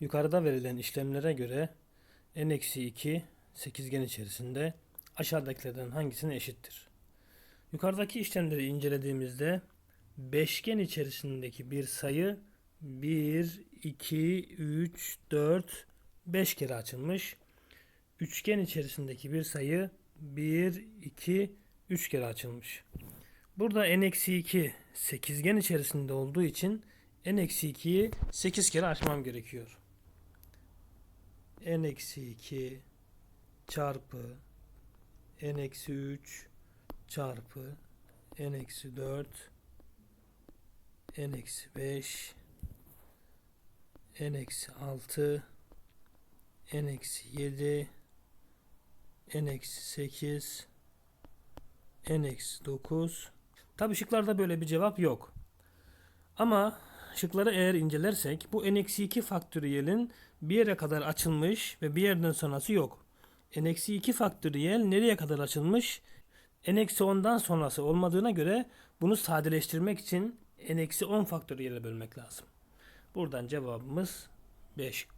Yukarıda verilen işlemlere göre n-2 sekizgen içerisinde aşağıdakilerden hangisine eşittir? Yukarıdaki işlemleri incelediğimizde beşgen içerisindeki bir sayı 1, 2, 3, 4, 5 kere açılmış. Üçgen içerisindeki bir sayı 1, 2, 3 kere açılmış. Burada n-2 sekizgen içerisinde olduğu için n-2'yi 8 kere açmam gerekiyor. N-2 çarpı n-3 çarpı n-4 n-5 n-6 n-7 n-8 n-9 Tabi şıklarda böyle bir cevap yok. Ama şıkları eğer incelersek bu n-2 faktöriyelin bir yere kadar açılmış ve bir yerden sonrası yok. n-2 faktöriyel nereye kadar açılmış? n-10'dan sonrası olmadığına göre bunu sadeleştirmek için n-10 faktöriyele bölmek lazım. Buradan cevabımız B şıkkı.